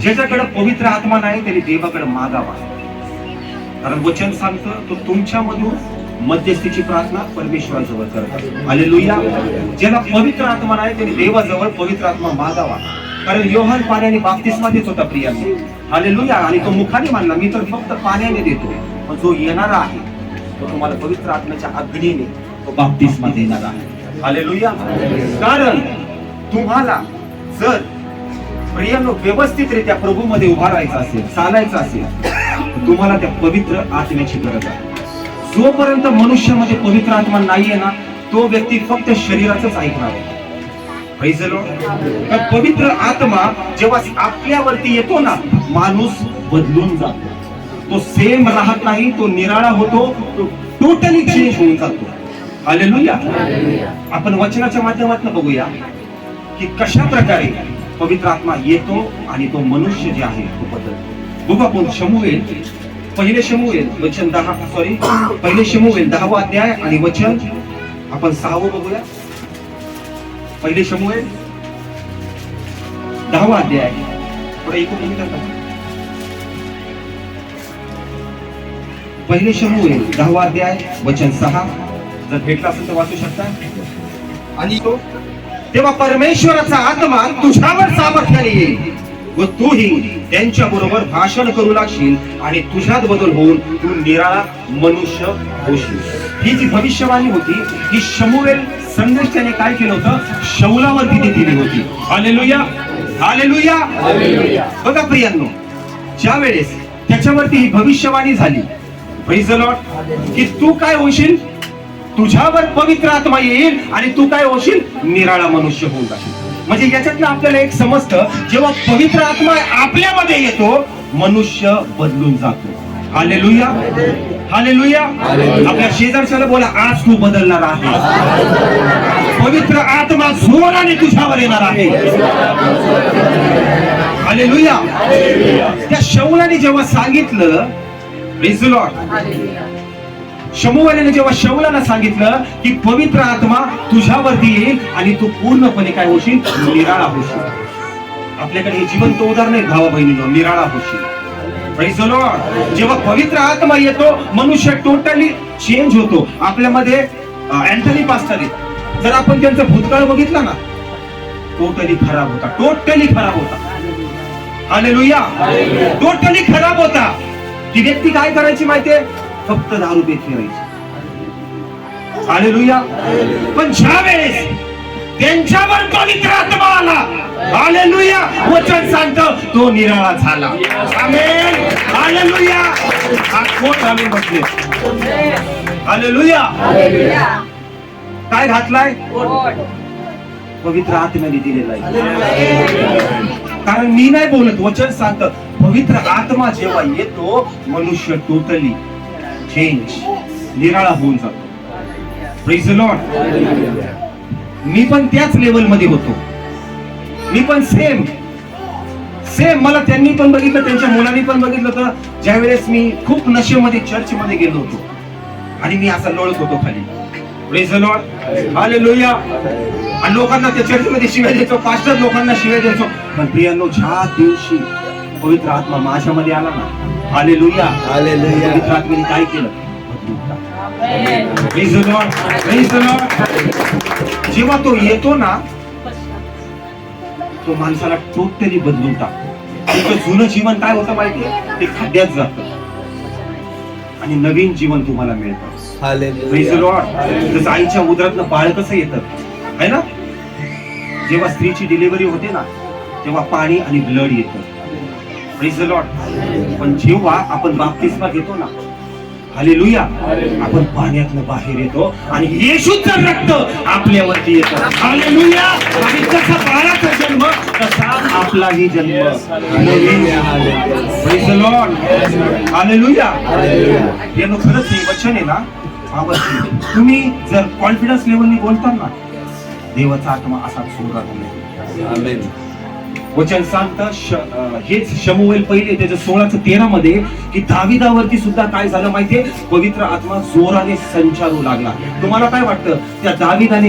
ज्याच्याकडे पवित्र आत्मा नाही त्याने देवाकडे मागावा. कारण वचन सांगतं तो तुमच्यामधून मध्यस्थीची प्रार्थना परमेश्वराजवळ करतो. लुया ज्याला पवित्र आत्मा नाही त्याने देवाजवळ पवित्र आत्मा मागावा. कारण योहान पाण्याने बाप्तिस्मा देत होता प्रियांनी. आले लुया आणि तो मुखाने मानला मी तर फक्त पाण्याने देतो पण जो येणारा आहे तो तुम्हाला पवित्र आत्म्याच्या अग्नीने तो बाप्तिस्मा देणार आहे. आले लुया कारण तुम्हाला जर प्रियानो व्यवस्थितरित्या प्रभूमध्ये उभा राहायचं असेल चालायचं असेल तुम्हाला त्या पवित्र आत्म्याची गरज आहे. जोपर्यंत मनुष्यामध्ये पवित्र आत्मा नाहीये ना तो व्यक्ती फक्त शरीराचंच ऐकणार आहे. पवित्र आत्मा जेव्हा आपल्यावरती येतो ना माणूस बदलून जातो. तो सेम राहत नाही तो निराळा होतो तो टोटली चेंज होऊन जातो. हालेलुया आपण वचनाच्या माध्यमातून बघूया. की कशा प्रकारे पवित्र आत्मा येतो आणि तो मनुष्य जे आहे तो बदलतो. बघू आपण शमूएल. पहिले शमूएल वचन दहा सॉरी पहिले शमूएल दहावा अध्याय आणि वचन. आपण सहावं बघूया. पहिले शमूएल. दहावा अध्याय. थोडं ऐकून तुम्ही करता पहिले शमूएल दहावा अध्याय वचन सहा. जर भेटला असेल तर वाचू शकता. आणि तो तेव्हा परमेश्वराचा आत्मा तुझ्यावर सामर्थ्याने येईल. व तूही त्यांच्या बरोबर भाषण करू लागशील आणि तुझ्यात बदल होऊन तू निराळा मनुष्य होशील. ही जी भविष्यवाणी होती ही शमुवेल संदेश त्याने काय केलं होतं? शौलावर तिने दिली होती. हालेलुया! हालेलुया! बघा प्रियांनो ज्या वेळेस त्याच्यावरती ही भविष्यवाणी झाली Lord. की तू काय होशील? तुझ्यावर पवित्र आत्मा येईल आणि तू काय होशील? निराळा मनुष्य होऊन जाशील. म्हणजे याच्यातनं आपल्याला एक समजतं जेव्हा पवित्र आत्मा आपल्यामध्ये येतो मनुष्य बदलून जातो. हालेलुया. हालेलुया. आपल्या शेजारच्याला बोला आज तू बदलणार आहे. पवित्र आत्मा जोराने तुझ्यावर येणार आहे. हालेलुया. त्या शौलाने जेव्हा सांगितलं Lord. शमुवाल्याने जेव्हा शौलाला सांगितलं की पवित्र आत्मा तुझ्यावरती येईल आणि तू पूर्णपणे काय होशील? निराळा होशील. आपल्याकडे हे जिवंत उदाहरण आहे भावा बहिणीनो निराळा होशील. जेव्हा पवित्र आत्मा येतो मनुष्य टोटली चेंज होतो. आपल्यामध्ये अँथनी पास्टर जर आपण त्यांचा भूतकाळ बघितला ना टोटली खराब होता. टोटली खराब होता. हालेलुया टोटली खराब होता. ती व्यक्ती काय करायची माहितीये? फक्त दारू पेत फिरायची हालेलुया. पण ज्या वेळेस त्यांच्यावर पवित्र आत्मा आला हालेलुया. वचन सांगतं तो निराळा झाला. आमेन. हालेलुया. हा कोण आम्ही बसले हालेलुया. काय घातलाय? पवित्र आत्म्याने दिलेला आहे. कारण मी नाही बोलत वचन सांगत. पवित्र आत्मा जेव्हा येतो मनुष्य टोटली चेंज निराळा होऊन जातो. Praise the मी पण त्याच लेवलमध्ये होतो. मी पण सेम सेम मला त्यांनी पण बघितलं त्यांच्या मुलांनी पण बघितलं होतं. ज्या वेळेस मी खूप नशेमध्ये चर्च मध्ये गेलो होतो. आणि मी असा लोळत होतो खाली. Praise the Lord. लोया आणि लोकांना त्या चर्च मध्ये शिवाय द्यायचो पास्टर लोकांना शिवाय द्यायचो. पण प्रियांनो ज्या दिवशी पवित्र आत्मा माझ्यामध्ये आला ना हाले लुया. पवित्र आत्म्याने काय केलं. जेव्हा तो येतो ना तो माणसाला टोटली बदलून टाकतो. जुनं जीवन काय होतं माहितीये? ते खड्ड्यात जात. आणि नवीन जीवन तुम्हाला मिळतं. जसं आईच्या उदरातनं बाळ कसं येतं? है ना? जेव्हा स्त्रीची डिलिव्हरी होते ना तेव्हा पाणी आणि ब्लड येतं. The Lord. पण जेव्हा आपण बाप्तिस्मा घेतो ना हालेलुया आपण पाण्यातनं बाहेर येतो आणि येशूचं रक्त आपल्यावरती येतं हालेलुया आणि जसा बाळाचा जन्म तसा आपलाही जन्म the Lord. Hallelujah. Hallelujah. यानं खरंच हे वचन आहे ना तुम्ही जर कॉन्फिडन्स लेवलनी बोलता ना देवाचा आत्मा असा सुरू Amen. वचन सांगतं हेच शमुवेल पहिले त्याच्या सोळाचं तेरा मध्ये की दाविदावरती सुद्धा काय झालं माहितीये? पवित्र आत्मा जोराने संचारू लागला. तुम्हाला काय वाटतं? त्या दाविदाने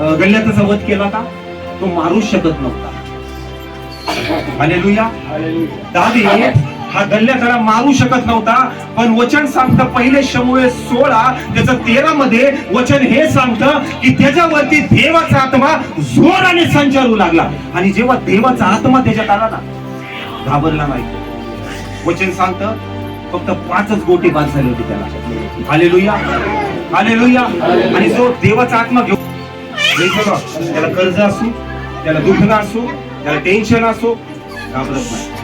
अं, गल्ल्याचा वध केला का? तो मारूच शकत नव्हता. हालेलुया दावी हा गल्ल्या त्याला मारू शकत नव्हता पण वचन सांगतं पहिले शमुळे सोळा त्याचं तेरा मध्ये वचन हे सांगतं की त्याच्यावरती देवाचा आत्मा जोराने संचारू लागला. आणि जेव्हा देवाचा आत्मा त्याच्यात आला ना घाबरला नाही. वचन सांगतं फक्त पाचच गोटी बाद झाली होती त्याला. हालेलुया. हालेलुया. आणि जो देवाचा आत्मा घेऊ त्याला कर्ज असू त्याला दुखणं असू त्याला टेन्शन असो घाबरत नाही.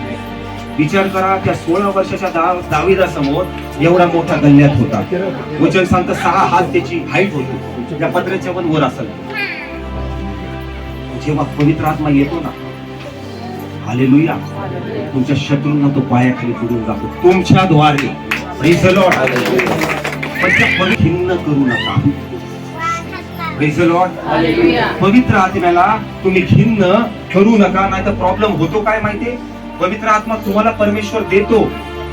विचार करा त्या सोळा वर्षाच्या दा- दाविदासमोर एवढा मोठा गल्ल्यात होता. वचन सांगतं सहा हात त्याची हाईट होती. त्या पत्र्याच्या पण वर असेल. जेव्हा पवित्र आत्मा येतो ना हालेलुया. तुमच्या शत्रूंना तो पायाखाली तुडून जातो. तुमच्या द्वारे. खिन्न करू नका. पवित्र आत्म्याला तुम्ही खिन्न करू नका नाही तर प्रॉब्लेम होतो काय माहितीये? पवित्र आत्मा तुम्हाला परमेश्वर देतो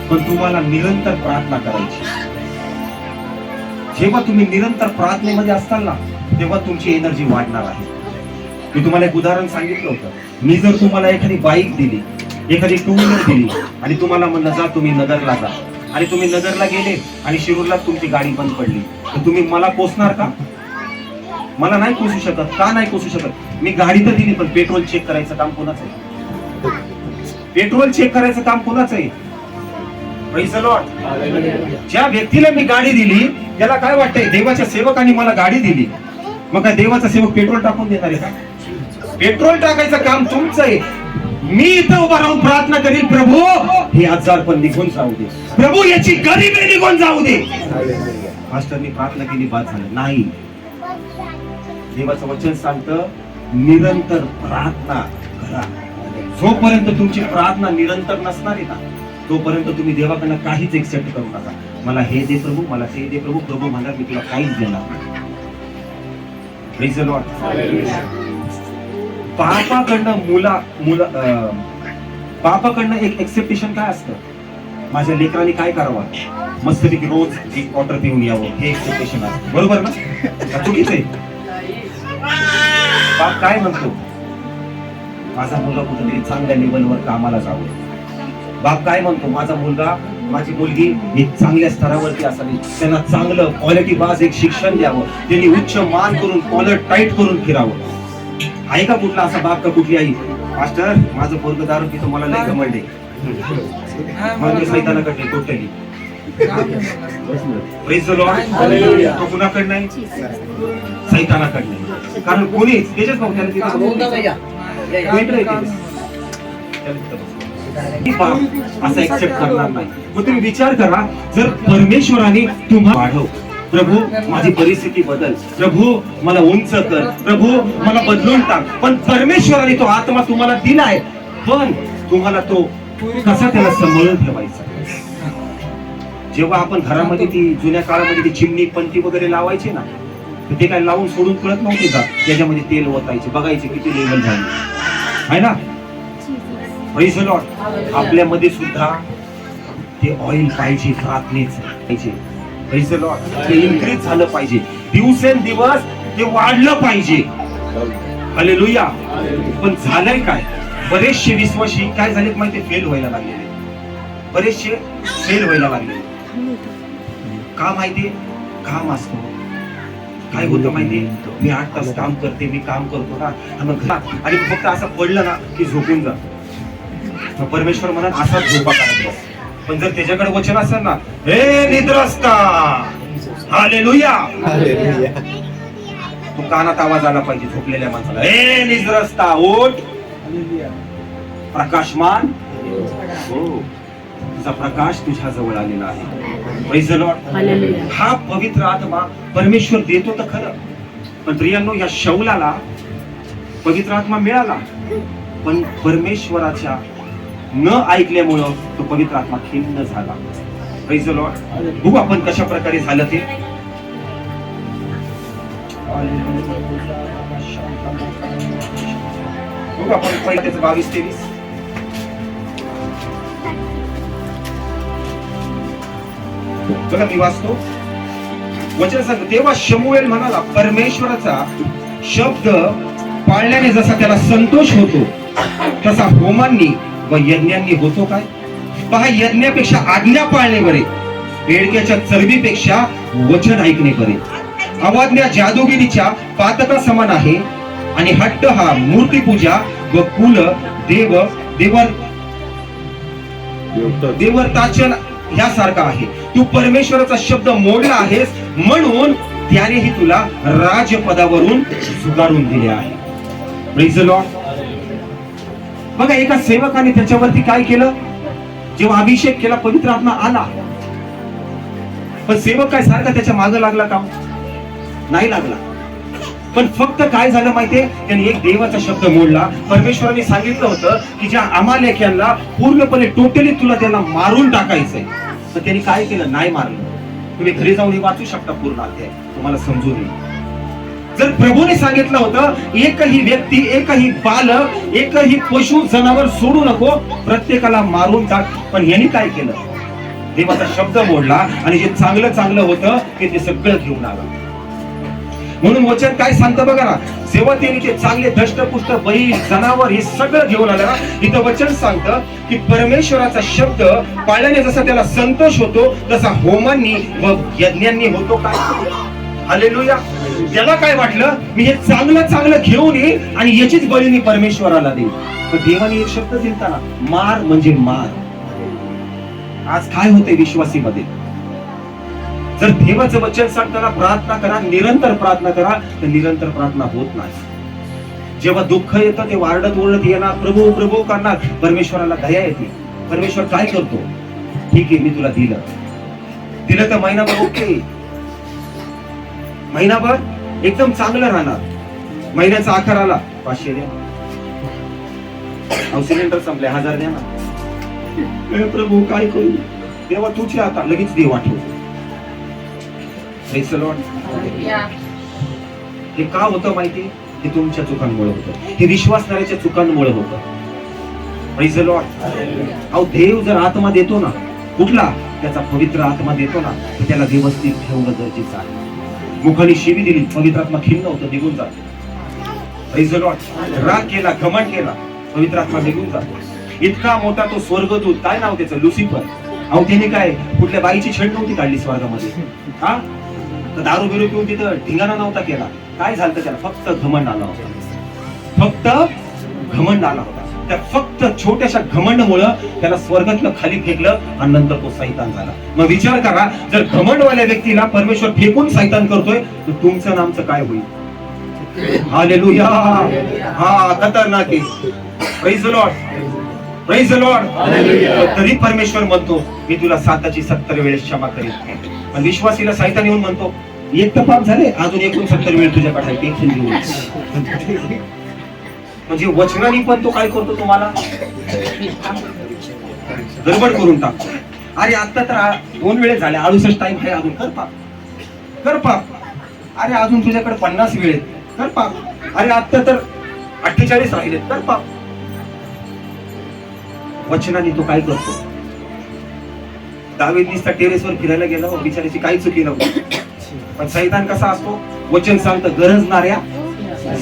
पण तुम्हाला निरंतर प्रार्थना करायची. जेव्हा तुम्ही निरंतर प्रार्थनेमध्ये असताल ना तेव्हा तुमची एनर्जी वाढणार आहे. मी तुम्हाला एक उदाहरण सांगितलं होतं. मी जर तुम्हाला एखादी बाईक दिली एखादी टू व्हीलर दिली आणि तुम्हाला म्हणलं जा तुम्ही नगरला जा. आणि तुम्ही नगरला गेले आणि शिरूरला तुमची गाडी बंद पडली. तर तुम्ही मला पोचणार का? मला नाही पोचू शकत का नाही पोचू शकत? मी गाडी तर दिली पण पेट्रोल चेक करायचं काम कोणाचं आहे? पेट्रोल चेक करायचं काम कोणाचं आहे? ज्या व्यक्तीला मी गाडी दिली त्याला काय वाटतंय? देवाच्या सेवकाने मला गाडी दिली. मग काय देवाचा सेवक पेट्रोल टाकून देणार आहे का? पेट्रोल टाकायचं काम तुमचं आहे. मी इथं उभा राहून प्रार्थना करील प्रभू हे आजार पण निघून जाऊ दे. प्रभू याची गरिबी निघून जाऊ दे. मास्टरनी प्रार्थना केली बाद झालं. नाही. देवाचं वचन सांगतं निरंतर प्रार्थना करा. जोपर्यंत तुमची प्रार्थना निरंतर नसणार आहे ना तोपर्यंत तुम्ही देवाकडनं काहीच एक्सेप्ट करू नका. मला हे दे प्रभू मला ते दे प्रभू प्रभू म्हणा मी तुला काहीच देणार नाही. Praise बापाकडनं मुला मुला अं, बापाकडनं एक एक्सेप्टेशन काय असतं? माझ्या लेकरांनी काय करावं? मस्तपैकी रोज एक वॉटर पिऊन यावं. हे एक्सेप्टेशन असतं बरोबर ना? चुकीच आहे? बाप काय म्हणतो? माझा मुलगा कुठेतरी चांगल्या लेवलवर कामाला जावं. बाप काय म्हणतो? माझा मुलगा माझी मुलगी एक चांगल्या स्तरावरती असावी. त्यांना चांगलं क्वालिटी बाज एक शिक्षण द्यावं. त्यांनी उच्च मान करून कॉलर टाईट करून फिरावं. आहे का कुठला असा बाप का कुठली आई? मास्टर माझं पोरग दारू मला लय घमंड आहे. मग मी सैतानाकडे टोटली. तो कारण कोणीच त्याच्याच बघू. असं एक्सेप्ट करणार नाही. मग तुम्ही विचार करा जर परमेश्वराने तुम्हाला वाढव. प्रभू माझी परिस्थिती बदल. प्रभू मला उंच कर. प्रभू मला बदलून टाक. पण परमेश्वराने तो आत्मा तुम्हाला दिलाय. पण तुम्हाला तो कसा त्याला सांभाळून ठेवायचा? जेव्हा आपण घरामध्ये ती जुन्या काळामध्ये ती चिमणी पंती वगैरे लावायची ना ते काय लावून सोडून कळत नव्हते का? त्याच्यामध्ये तेल ओतायचे बघायचे किती लेवल झाले. आहे ना? Praise आपल्यामध्ये सुद्धा ते ऑइल पाहिजे प्रार्थनेच पाहिजे. पैसे लॉट ते इन्क्रीज झालं पाहिजे. दिवसेंदिवस ते वाढलं पाहिजे. हालेलुया पण झालंय काय? बरेचसे विश्वासी काय झाले माहिती फेल व्हायला लागलेले. बरेचसे फेल व्हायला लागले का माहिती काम असतो. काय होतं माहिती मी आठ तास काम करते मी काम करतो ना. आणि घरात- आणि फक्त असं पडलं ना की झोपून जातो मग परमेश्वर म्हणत असाच झोपा काढत. पण जर त्याच्याकडे वचन असेल ना हे निद्रस्ता हालेलुया. तो कानात आवाज आला पाहिजे झोपलेल्या माणसाला. हे निद्रस्ता ओठ प्रकाशमान. हो. तुझा प्रकाश तुझ्या जवळ आलेला आहे. हा पवित्र आत्मा परमेश्वर देतो तर खरं. पण प्रियांनो या शौलाला पवित्र आत्मा मिळाला. पण परमेश्वराच्या न ऐकल्यामुळं तो पवित्र आत्मा खिन्न झाला. बघू आपण कशा प्रकारे झालं ते. बघू आपण पहिलं त्याचं बावीस तेवीस. बघा मी वाचतो वचन सांग तेव्हा शमुएल म्हणाला परमेश्वराचा शब्द पाळल्याने जसा त्याला संतोष होतो तसा होमांनी व यज्ञांनी होतो काय? पहा यज्ञापेक्षा आज्ञा पाळणे बरे बेडक्याच्या चरबीपेक्षा वचन ऐकणे बरे. अवाज्ञा जादूगिरीच्या पातका समान आहे आणि हट्ट हा मूर्तीपूजा व कुल देव देवर देवर्ताचन ह्यासारखा आहे. तू परमेश्वराचा शब्द मोडला आहेस म्हणून त्यानेही तुला राजपदावरून सुधारून दिले आहे. बघा एका सेवकाने त्याच्यावरती काय केलं? जेव्हा अभिषेक केला पवित्र आत्मा आला. पण सेवक काय सारखा त्याच्यामागे लागला का? नाही लागला. पण फक्त काय झालं माहितीये? त्यांनी एक देवाचा शब्द मोडला. परमेश्वराने सांगितलं होतं की ज्या अमालेख्यांना पूर्णपणे टोटली तुला त्यांना मारून टाकायचंय. तर त्यांनी काय केलं? नाही मारलं. तुम्ही घरी जाऊन हे वाचू शकता पूर्ण अध्याय. तुम्हाला समजून येईल. जर प्रभूने सांगितलं होतं एकही व्यक्ती एकही बालक एकही पशु जनावर सोडू नको प्रत्येकाला मारून टाक. पण यांनी काय केलं? देवाचा शब्द मोडला आणि जे चांगलं चांगलं होतं ते ते सगळं घेऊन आलं. म्हणून वचन काय सांगतं बघा ना जेव्हा त्यांनी ते चांगले दष्टपुष्ट बैल जनावर हे सगळं घेऊन आलं ना इथं वचन सांगतं की परमेश्वराचा शब्द पाळल्याने जसा त्याला संतोष होतो तसा होमांनी व यज्ञांनी होतो काय? हालेलुया त्याला काय वाटलं? मी हे चांगलं चांगलं घेऊन येईन आणि याचीच बळी मी परमेश्वराला देईन. पण देवाने एक शब्द दिलता ना मार म्हणजे मार. आज काय होतंय विश्वासीमध्ये? जर देवाचं वचन सांगताना प्रार्थना करा निरंतर प्रार्थना करा तर निरंतर प्रार्थना होत नाही. जेव्हा दुःख येतं ते वारडत ओरडत येणार प्रभू प्रभू करणार परमेश्वराला दया येते. परमेश्वर काय करतो? ठीक आहे मी तुला दिलं. दिलं तर महिनाभर ओके. महिनाभर एकदम चांगलं राहणार. महिन्याचा आकार आला पाचशे द्या. सिलेंडर संपले हजार द्या ना. प्रभू काय करू? देवा तुझे आता लगेच देव आठवतो हे का होतं माहिती? हे तुमच्या चुकांमुळे होतं. हे विश्वासणाऱ्याच्या चुकांमुळे होतं. अहो देव जर आत्मा देतो ना कुठला? त्याचा पवित्र आत्मा देतो ना तर त्याला व्यवस्थित ठेवणं गरजेचं आहे. मुखाने शिवी दिली पवित्र आत्मा खिन्न होतं निघून जातो. राग केला घमंड केला पवित्र आत्मा निघून जातो. इतका मोठा तो स्वर्गदूत काय नाव त्याचं? लुसिफर अहो त्याने काय कुठल्या बाईची छेड नव्हती काढली स्वर्गामध्ये? हा? तर दारू बिरू पिऊन तिथं ढिंगाणा नव्हता केला. काय झालं त्याला? फक्त घमंड आला होता. फक्त घमंड आला होता. त्या फक्त छोट्याशा घमंडमुळं त्याला स्वर्गातलं खाली फेकलं आणि नंतर तो सैतान झाला. मग विचार करा जर घमंडवाल्या व्यक्तीला परमेश्वर फेकून सैतान करतोय तर तुमचं नामचं काय होईल? हा लेलुया हा खतरनाक लॉर्ड लॉर्ड तरी परमेश्वर म्हणतो मी तुला साताची सत्तर वेळेस क्षमा करीत पण विश्वासीला सैतान येऊन म्हणतो एक तर पाप झाले अजून एकूण सत्तर वेळ तुझ्याकडे आहे टेन्शन म्हणजे वचनाने पण तो काय करतो तुम्हाला? गडबड करून टाकतो. अरे आता तर दोन वेळेस झाले अडुसष्ट टाइम आहे अजून. कर पाप. कर पाप. अरे अजून तुझ्याकडे पन्नास वेळ आहेत. कर पाप. अरे आता तर अठ्ठेचाळीस राहिलेत. कर पाप. वचनाने तो काय करतो? दावीद दिसता टेरेसवर फिरायला गेला हो, बिचाराची काही चुकी नव्हती. पण सैतान कसा असतो? वचन सांगतं गरजणाऱ्या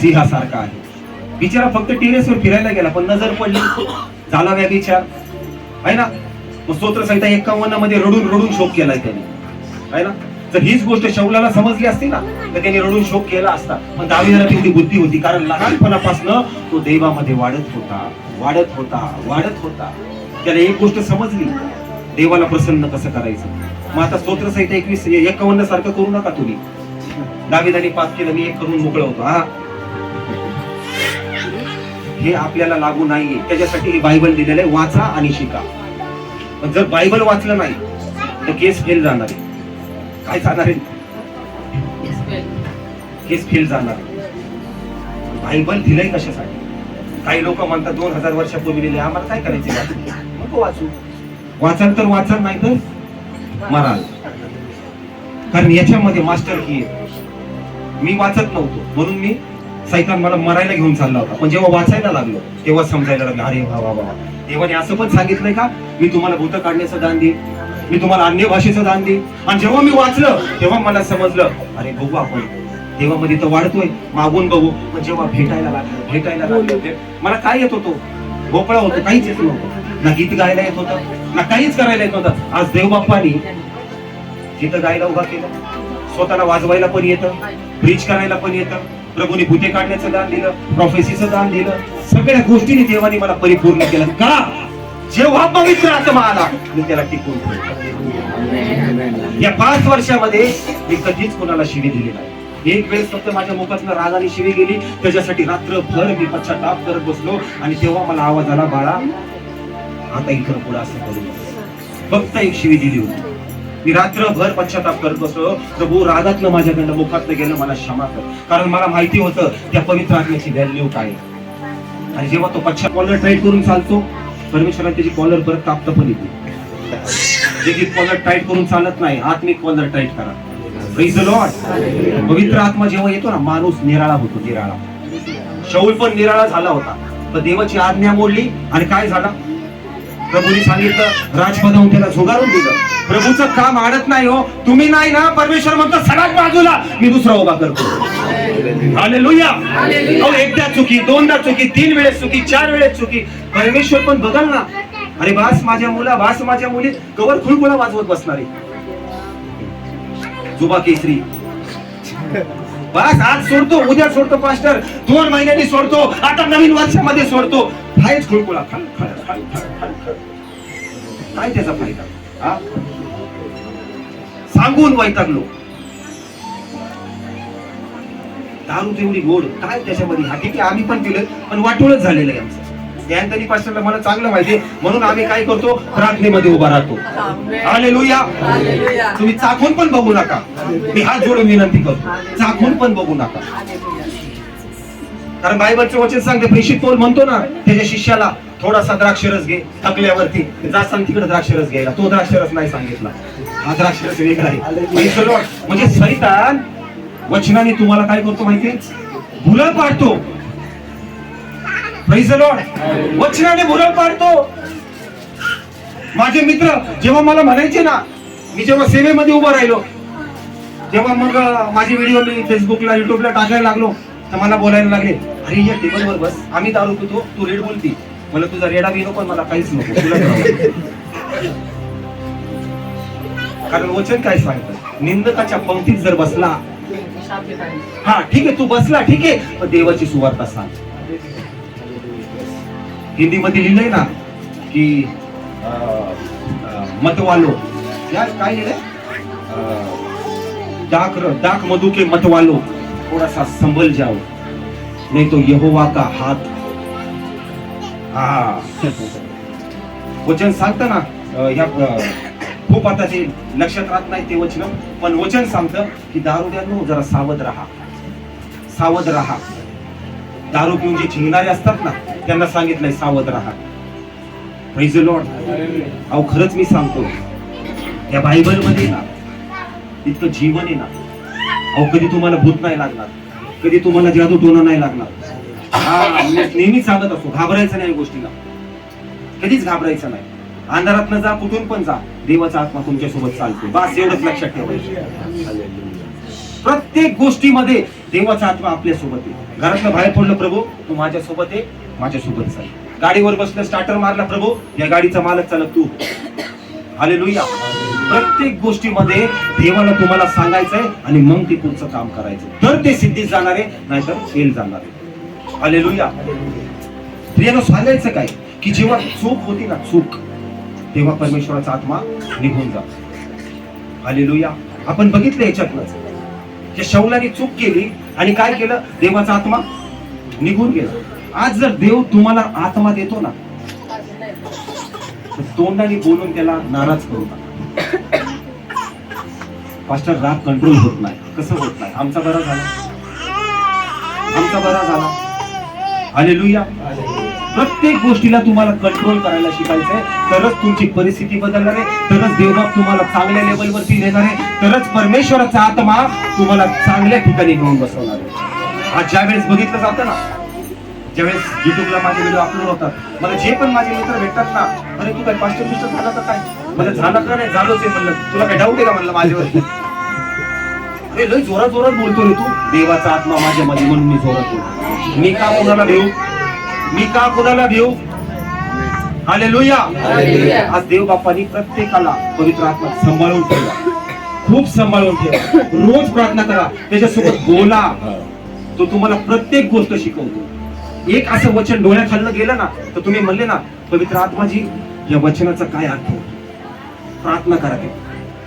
सिंहासारखा आहे. बिचारा फक्त टेरेसवर फिरायला गेला पण नजर पडली. झाला व्या विचार आहे ना? मग स्तोत्र संहिता एकावन्नमध्ये रडून रडून शोक केलाय त्याने. आहे ना? जर हीच गोष्ट शौलाला समजली असती ना तर त्याने रडून शोक केला असता. पण दहावीला तेवढी बुद्धी होती कारण लहानपणापासून तो देवामध्ये वाढत होता वाढत होता वाढत होता. त्याला एक गोष्ट समजली. देवाला प्रसन्न कसं करायचं? मग आता स्तोत्र संहिता एकवीस एकावन्न सारखं करू नका तुम्ही. दाविदाने पाप केलं मी एक करून मोकळं होतो. हा. हे आपल्याला लागू नाहीये. त्याच्यासाठी हे बायबल दिलेलं आहे वाचा आणि शिका. पण जर बायबल वाचलं नाही तर केस फेल जाणार आहे. काय जाणार आहे? केस फेल जाणार आहे. बायबल दिलंय कशासाठी? काही लोक म्हणतात दोन हजार वर्षापूर्वी दिले आम्हाला काय करायचे वाचून? नको वाचू. वाचाल तर वाचाल नाही तर मराल. कारण याच्यामध्ये मास्टर की मी वाचत नव्हतो. म्हणून मी सैतान मला मरायला घेऊन चालला होता. पण जेव्हा वाचायला लागलो तेव्हा समजायला लागलं अरे वा वा वा देवाने असं पण सांगितलंय का मी तुम्हाला भूत काढण्याचं दान देईन. मी तुम्हाला अन्य भाषेचं दान देईन. आणि जेव्हा मी वाचलं तेव्हा मला समजलं अरे बघू आपण देवामध्ये तर वाढतोय. मागून बघू. पण जेव्हा भेटायला लागलं भेटायला लागलं मला काय येत होतो? भोपळा होतो काहीच येत नव्हतं. ना गीत गायला येत होतं ना काहीच करायला येत होतं आज देवबाप्पानी गीत गायला उभा केलं. स्वतःला वाजवायला पण येतं ब्रिज करायला पण येतं प्रभूने भूते काढण्याचं दान दिलं प्रोफेसीचं दान दिलं. सगळ्या गोष्टीने देवाने मला परिपूर्ण केलं. का? जेव्हा पवित्र आत्मा आला मी त्याला टिकून ठेवलं. या पाच वर्षामध्ये मी कधीच कोणाला शिवी दिली नाही. एक वेळेस फक्त माझ्या मुखातनं रागाने शिवी गेली. त्याच्यासाठी रात्रभर मी पश्चाताप करत बसलो. आणि तेव्हा मला आवाज आला बाळा आता इथं पुढे असं करू फक्त एक शिवी दिली होती. मी रात्रभर पश्चाताप करत बसलो. प्रभू रागातलं माझ्याकडनं मुखातलं गेलं मला क्षमा कर. कारण मला माहिती होतं त्या पवित्र आत्म्याची व्हॅल्यू काय आणि जेव्हा तो पश्चात कॉलर टाईट करून चालतो परमेश्वराने त्याची कॉलर परत कापता पण येते जे की कॉलर टाईट करून चालत नाही आत्मिक कॉलर टाईट करा. लॉर्ड पवित्र आत्मा जेव्हा येतो ना माणूस निराळा होतो निराळा. शौल पण निराळा झाला होता. तर देवाची आज्ञा मोडली आणि काय झाला? प्रभूने सांगितलं राजपदाहून त्याला झुगारून दिलं. प्रभूचं काम आडत नाही हो. तुम्ही नाही ना परमेश्वर म्हणतो सगळ्यात बाजूला. मी दुसरा उभा करतो. आले लुया एकदा चुकी दोनदा चुकी तीन वेळेस चुकी चार वेळेस चुकी. परमेश्वर पण बघाल ना. अरे वास माझ्या मुला वास माझ्या मुली कवर खुळखुळा वाजवत बसणारे. जुबा केसरी. बस आज सोडतो उद्या सोडतो पास्टर. दोन महिन्यांनी सोडतो आता नवीन वर्षामध्ये सोडतो. हायच खुळकुळा खळ, खळ, खळ, खळ. काय त्याचा फायदा. हा? सांगून वैतागलो. दारू तेवढी गोड काय त्याच्यामध्ये? हा ठीक आहे आम्ही पण पिलं पण वाटोळच झालेलं आहे आमचं. अँथनी पास्टरला मला चांगलं माहिती. म्हणून आम्ही काय करतो? प्रार्थनेमध्ये उभा राहतो. हालेलुया. तुम्ही चाखून पण बघू नका. मी हात जोडून विनंती करतो. चाखून पण बघू नका. कारण बायबलचे वचन सांगते प्रेषित पौल म्हणतो ना त्याच्या शिष्याला थोडासा द्राक्षरस घे थकल्यावरती. जा सांग तिकडे द्राक्षरस घ्यायला. तो द्राक्षरस नाही सांगितला. हा द्राक्षरस वेगळा आहे. म्हणजे सैतान वचनाने तुम्हाला काय करतो माहिती भुरळ पाडतो. वचनाने भुरळ पाडतो. माझे मित्र जेव्हा मला म्हणायचे ना मी जेव्हा सेवेमध्ये उभा राहिलो तेव्हा मग माझे व्हिडिओ मी फेसबुकला युट्यूबला टाकायला लागलो. तर मला बोलायला लागले अरे या टेबलवर बस आम्ही दारू पितो तू रेड बोलती. मला तुझा रेडा बी नको मला काहीच नको तुला कारण वचन काय सांगतं? निंदकाच्या पंक्तीत जर बसला हा ठीक आहे तू बसला ठीक आहे पण देवाची सुवार्ता सांग. हिंदीमध्ये लिहिलंय ना की मतवालो. या काय लिहिलंय? डाक र- डाक मधुके मतवालो. थोड़ा सा संभल जाओ नहीं तो यहोवा का हाथ हा वचन सांगतं ना या खूप आता जे लक्षात राहत नाही ते वचन पण वचन सांगतं की दारुड्यांनो जरा सावध राहा. सावध राहा. दारू पिऊन जे झिंगणारे असतात ना त्यांना सांगितलंय सावध राहा. प्రైజ్ लॉर्ड अहो खरंच मी सांगतो या बायबलमध्ये ना इतकं जीवन आहे ना अहो कधी तुम्हाला भूत नाही लागणार. कधी तुम्हाला जादू टोना नाही लागणार. हा नेहमी सांगत असतो घाबरायचं नाही गोष्टीला. कधीच घाबरायचं नाही. अंधारात जा कुठून पण जा. देवाचा आत्मा तुमच्यासोबत चालतो बस एवढंच लक्षात ठेवायचं. प्रत्येक गोष्टीमध्ये देवाचा आत्मा आपल्यासोबत आहे. घरातलं बाहेर पडलं प्रभू तू माझ्या सोबत आहे माझ्या सोबत चाल. गाडीवर बसलं स्टार्टर मारला प्रभू या गाडीचा मालक चालक तू. हालेलुया. प्रत्येक गोष्टीमध्ये देवाला तुम्हाला सांगायचंय आणि मग ते तुमचं काम करायचं तर ते सिद्धीत जाणार आहे नाहीतर फेल जाणार आहे. हालेलुया. प्रियानं सांगायचं काय? की जेव्हा चूक होती ना चूक तेव्हा परमेश्वराचा आत्मा निघून जातो. हालेलुया. आपण बघितलं याच्यातनंच त्या शौलाने चूक केली आणि काय केलं? देवाचा आत्मा निघून गेला. आज जर देव तुम्हाला आत्मा देतो ना तोंडाने बोलून त्याला नाराज करू नका. पास्टर राग कंट्रोल होत नाही. कसं होत नाही? आमचा बरा झाला. आमचा बरा झाला. हालेलुया प्रत्येक गोष्टीला तुम्हाला कंट्रोल करायला शिकायचंय. तरच तुमची परिस्थिती बदलणार आहे. तरच देवबाप तुम्हाला चांगल्या लेवलवरती देणार आहे. तरच परमेश्वराचा आत्मा तुम्हाला चांगल्या ठिकाणी घेऊन बसवणार आहे. आज ज्या वेळेस बघितलं जातं ना ज्यावेळेस युट्यूबला माझे व्हिडिओ अपलोड होतात मला जे पण माझे मित्र भेटतात ना अरे तू काय पाचशे मिस्टर झाला का काय? मला झालं का नाही? झालोच आहे म्हणलं. तुला काय डाऊट आहे का म्हणलं माझ्यावर अरे लय जोरात जोरात बोलतो रे तू. देवाचा आत्मा माझ्या मध्ये म्हणून मी जोरात बोलतो. मी का कोणाला भेऊ? मी का कोणाला भेऊ? Hallelujah hallelujah. आज देव बाप्पानी प्रत्येकाला पवित्र आत्मा सांभाळून ठेवा. खूप सांभाळून ठेवा. रोज प्रार्थना करा. त्याच्यासोबत बोला. तो तुम्हाला प्रत्येक गोष्ट शिकवतो. एक असं वचन डोळ्याखालनं गेलं ना तर तुम्ही म्हणले ना पवित्र आत्माजी या वचनाचा काय अर्थ प्रार्थना करा ते.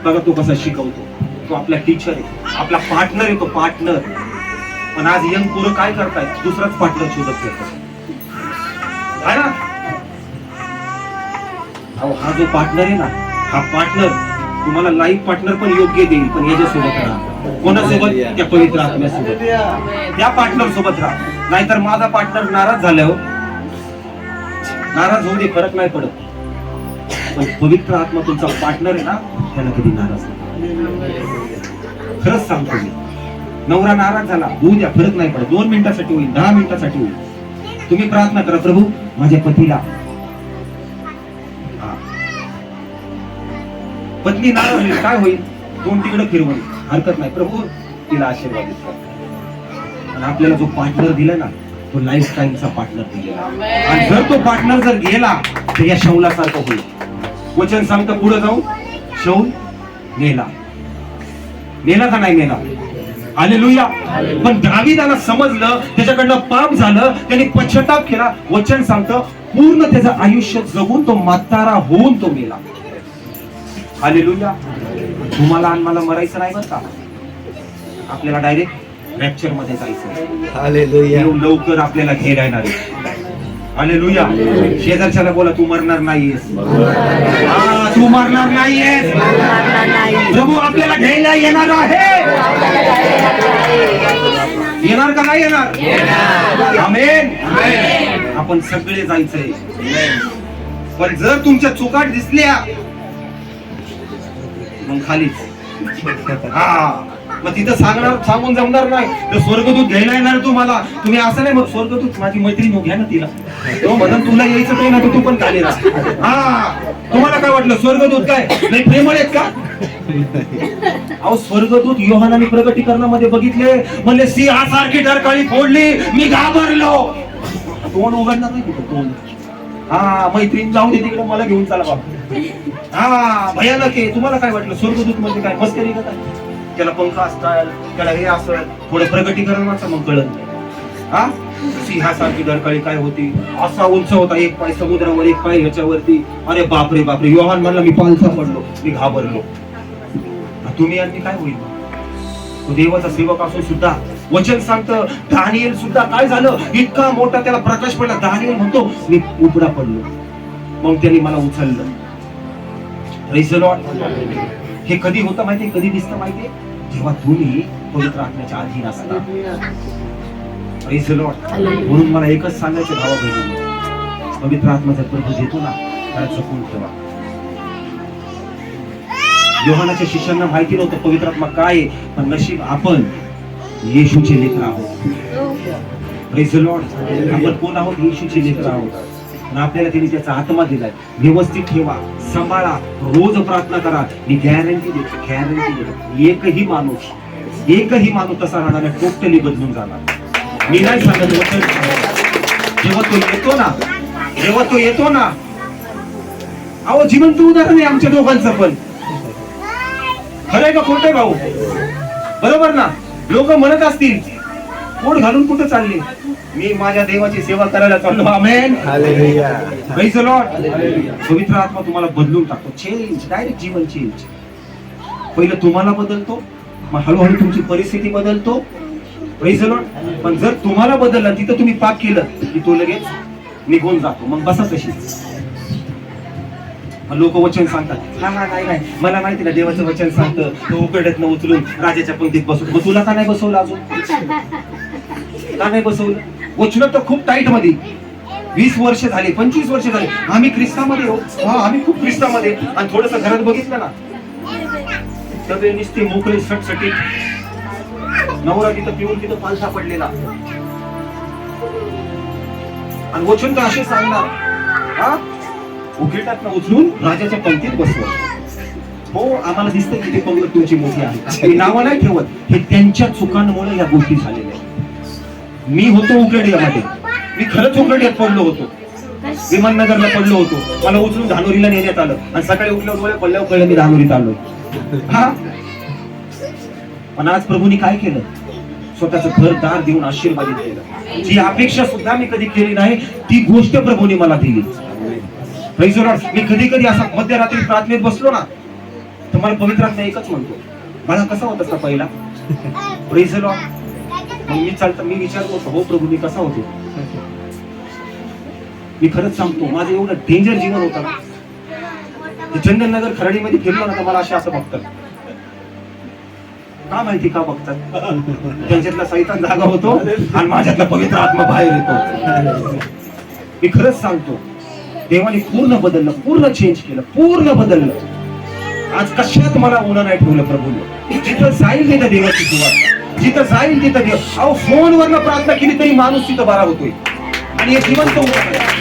बघा तो कसा शिकवतो. तो आपला टीचर आहे. आपला पार्टनर आहे तो पार्टनर पण आज यंग पोरं काय करतायत? दुसराच पार्टनर शोधत फिरतात. ना? अहो हा जो पार्टनर आहे ना हा पार्टनर तुम्हाला लाईफ पार्टनर पण योग्य देईल पण याच्यासोबत राहा कोणासोबत त्या पवित्र आत्म्यासोबत? त्या पार्टनर सोबत राहा. नाहीतर माझा पार्टनर नाराज झाल्यावर नाराज होऊ दे फरक नाही पडत. पण पवित्र आत्मा तुमचा पार्टनर आहे ना त्याला कधी नाराज खरंच सांगतो मी. नवरा नाराज झाला होऊ द्या फरक नाही पडत. दोन मिनिटासाठी होईल दहा मिनिटासाठी होईल. तुम्ही प्रार्थना करा प्रभू माझ्या पतीला. पत्नी नाराज होईल काय होईल? दोन तिकडे फिरवून. हरकत नाही. प्रभू तिला आशीर्वाद आणि आपल्याला जो पार्टनर दिला ना तो लाईफ टाईमचा पार्टनर दिलेला आणि जर तो पार्टनर जर गेला तर या शौलासारखं होईल. वचन सांगतं पुढे जाऊन. शौल नेला नेला का नाही नेला हालेलुया पण दाविदाला समजलं त्याच्याकडनं पाप झालं त्याने पश्चाताप केला. वचन सांगतं पूर्ण त्याचं आयुष्य जगून तो म्हातारा होऊन तो मेला. हालेलुया तुम्हाला आणि मला मरायचं नाही बरं का? आपल्याला डायरेक्ट रॅप्चरमध्ये जायचं लवकर आपल्याला घ्यायला येणार आहे. हालेलुया. शेजारच्याला बोला तू मरणार नाहीयेस. हा तू मरणार नाहीयेस. प्रभू आपल्याला घ्यायला येणार आहे. येणार का नाही येणार? आमेन आपण सगळे जायचंय. पण जर तुमच्या चुकाट दिसल्या मग खालीच हा. मग तिथं सांगणार सांगून जमणार नाही. तर स्वर्गदूत घ्यायला येणार तुम्हाला तुम्ही असं नाही मग स्वर्गदूत माझी मैत्रीण हो, घ्या ना तिला. हो, तो म्हणून तुला यायचं नाही ना तू पण खाली राहा. हा. तुम्हाला काय वाटलं? स्वर्गदूत काय? नाही प्रेमळ आहेत का? अहो स्वर्गदूत योहानाने प्रगटीकरणामध्ये बघितले. म्हणले सारखी डरकाळी फोडली. मी घाबरलो. तोंड उघडणार नाही तोंड. हा मैत्रीण जाऊ दे तिकडे. मला घेऊन चला बाबा. हा भयानक आहे. तुम्हाला काय वाटलं? स्वर्गदूत म्हणजे काय मस्करी का काय? त्याला पंख असतात त्याला हे असं थोडं प्रगटीकरणाचं मग कळत हा? सिंहासारखी दरकाळी काय होती? असा उंच होता एक पाय समुद्रावर एक पाय ह्याच्यावरती. अरे बापरे बापरे. योहान म्हणला मी पालसा पडलो मी घाबरलो. तुम्ही यांनी काय होईल? देवाचा सेवक असून सुद्धा वचन सांगतं दानियल सुद्धा काय झालं? इतका मोठा त्याला प्रकाश पडला. दानियल म्हणतो मी उपडा पडलो. मग त्यांनी मला उचललं. हे कधी होतं माहितीये कधी दिसतं माहितीये जेव्हा तुम्ही पवित्र आत्म्याच्या अधीन असता. म्हणून मला एकच सांगायचं भावा बहिणी. पवित्र आत्मा जर प्रभू देतो ना त्याला जपून ठेवा. योहानाच्या शिष्यांना माहिती नव्हतं पवित्र आत्मा काय पण नशीब आपण येशूचे लेकर आहोत. Lord. आपण कोण आहोत? येशूचे लेकर आहोत. आणि आपल्याला त्यांनी त्याचा आत्मा दिलाय. व्यवस्थित ठेवा. सांभाळा. रोज प्रार्थना करा. मी गॅरंटी देतो. गॅरंटी देतो. एकही माणूस एकही माणूस तसा राहणार नाही टोटली बदलून जाणार मी नाही सांगत सांगत. जेव्हा तो येतो ना. जेव्हा तो येतो ना. अहो जिवंत उदाहरण आहे आमच्या दोघांचं पण. खरंय का खोटंय भाऊ? बरोबर ना? लोक म्हणत असतील पोट घालून कुठं चालले? मी माझ्या देवाची सेवा करायला चाललो. आमेन. पवित्र आत्मा तुम्हाला बदलून टाकतो. चेंज डायरेक्ट जीवन चेंज पहिलं तुम्हाला बदलतो मग हळूहळू तुमची परिस्थिती बदलतो. पण जर तुम्हाला बदललं तिथं तुम्ही पाप केलं की तो लगेच निघून जातो. मग बसा तशीच लोक वचन सांगतात. हा हा नाही नाही. मला माहिती ना देवाचं वचन सांगतं. तो उकडत उचलून राजाच्या पंक्तीत बसू मग तुला का नाही बसवलं अजून? का नाही बसवलं. वचन तर खूप टाईटमध्ये. वीस वर्ष झाली पंचवीस वर्ष झाली. आम्ही ख्रिस्तामध्ये हो हा आम्ही खूप ख्रिस्तामध्ये आणि थोडस घरात बघितलं ना. सगळे नुसते मोकळे सटसटी नवरा तिथं पिऊन तिथं पालथा पडलेला. आणि वचन तर असे सांगणार. हा? उकिटात उचलून राजाच्या पंक्तीत बसवलं हो आम्हाला दिसतं की ते पंगत तुमची मोठी आहे. नावं नाही ठेवत. हे त्यांच्या चुकांमुळे या गोष्टी झाल्या मी होतो उकरड्यामध्ये मी खरंच उकरड्यात पडलो होतो. विमाननगरला पडलो होतो. मला उचलून धानोरीला नेण्यात आलं. आणि सकाळी उठल्यावर मला पडल्यावर कळलं मी धानोरीत आलो. हा? पण आज प्रभूनी काय केलं? स्वतःचं घर दार देऊन आशीर्वादित केलं जी अपेक्षा सुद्धा मी कधी केली नाही ती गोष्ट प्रभूने मला दिली. मी कधी कधी असा मध्यरात्री प्रार्थनेत बसलो ना तर मला पवित्रात एकच म्हणतो मला कसा होत असा पहिला? मग मी चालता मी विचार करतो हो प्रभू मी कसा होतो? मी खरंच सांगतो माझं एवढं डेंजर जीवन होतं ना. ते चंदननगर खराडीमध्ये फिरलो ना तर मला असे असं बघतात. का माहिती का बघतात? त्यांच्यातला सैतान जागा होतो आणि माझ्यातला पवित्र आत्मा बाहेर येतो. मी खरंच सांगतो देवाने पूर्ण बदललं पूर्ण चेंज केलं पूर्ण बदललं. आज कशात मला उन्हा नाही ठेवलं प्रभूने. जिथं जाईल तिथं देवाची सुरुवात जिथं जाईल तिथं देव अहो फोनवरनं प्रार्थना केली तरी माणूस तिथं बरा होतोय. आणि हे जिवंत उदाहरण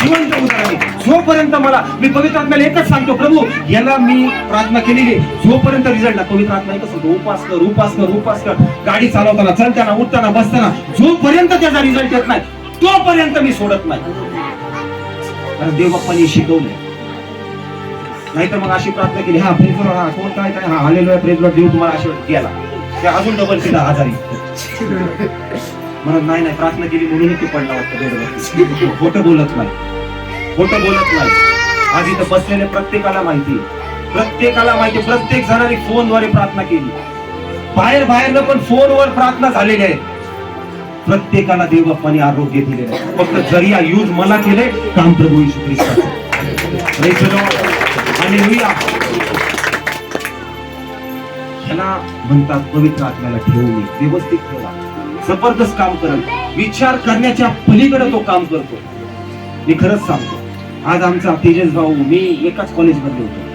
जिवंत उदाहरण जोपर्यंत मला मी पवित्र आत्म्याला एकच सांगतो प्रभू याला मी प्रार्थना केलेली जोपर्यंत रिझल्ट ना पवित्र आत्मा एकच सांगतो उपास कर उपास कर उपास कर गाडी चालवताना चलताना उठताना बसताना जोपर्यंत त्याचा रिझल्ट येत नाही तोपर्यंत मी सोडत नाही. कारण देव बाप्पाने शिकवले नाहीतर मग अशी प्रार्थना केली हा प्रेज हा कोण काय काय हा आलेलो आहे प्रेज देव तुम्हाला आशीर्वाद गेला ते अजून डबल तिला आजारी. म्हणत नाही नाही प्रार्थना केली म्हणून तू पडला वाटतं बेडवरती. खोटं बोलत नाही. खोट बोलत नाही. आज इथं बसलेले प्रत्येकाला माहिती. प्रत्येकाला माहिती प्रत्येक जणांनी फोनद्वारे प्रार्थना केली. बाहेर बाहेर पण फोनवर प्रार्थना झालेली आहे. प्रत्येकाला देव बाप्पाने आरोग्य दिलेलं आहे. फक्त जरिया यूज मला केले काम प्रभू येशू ख्रिस्ताचं. आणि ह्याला म्हणतात पवित्र आत्म्याला ठेवणे व्यवस्थित ठेवा. जबरदस्त काम करत विचार करण्याच्या पलीकडे तो काम करतो. मी खरंच सांगतो आज आमचा तेजस भाऊ मी एकाच कॉलेजमध्ये होतो.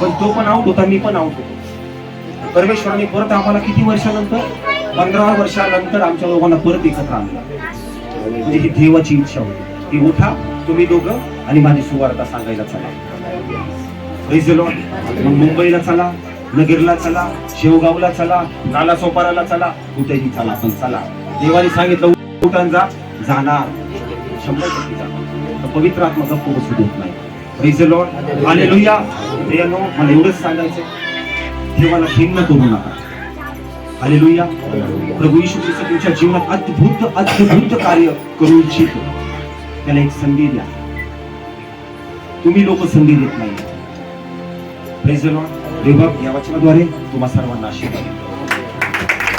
पण तो पण आउट होता मी पण आउट होतो. परमेश्वराने परत आम्हाला किती वर्षानंतर? पंधरा वर्षानंतर आमच्या दोघांना परत एकत्र आणलं. म्हणजे ही देवाची इच्छा होती. की उठा तुम्ही दोघं आणि माझी सुवार्ता सांगायला चला. मग मुंबईला चला नगरला चला शेवगावला चला नाला सोपाराला चला कुठेही चला पण चला. देवाने सांगितलं उठान जा जाणार. शंभर टक्के जाणार. पवित्र आत्मा गप्प बसू देत नाही. Praise the Lord. मला एवढंच सांगायचं देवाला खिन्न करू नका. हालेलुया प्रभू यशू ख्रिस्त तुमच्या जीवनात अद्भुत अद्भुत कार्य करू इच्छितो त्याला एक संधी द्या. तुम्ही लोक संधी देत नाही Praise the Lord. या वचनाद्वारे तुम्हा सर्वांना आशीर्वाद देतो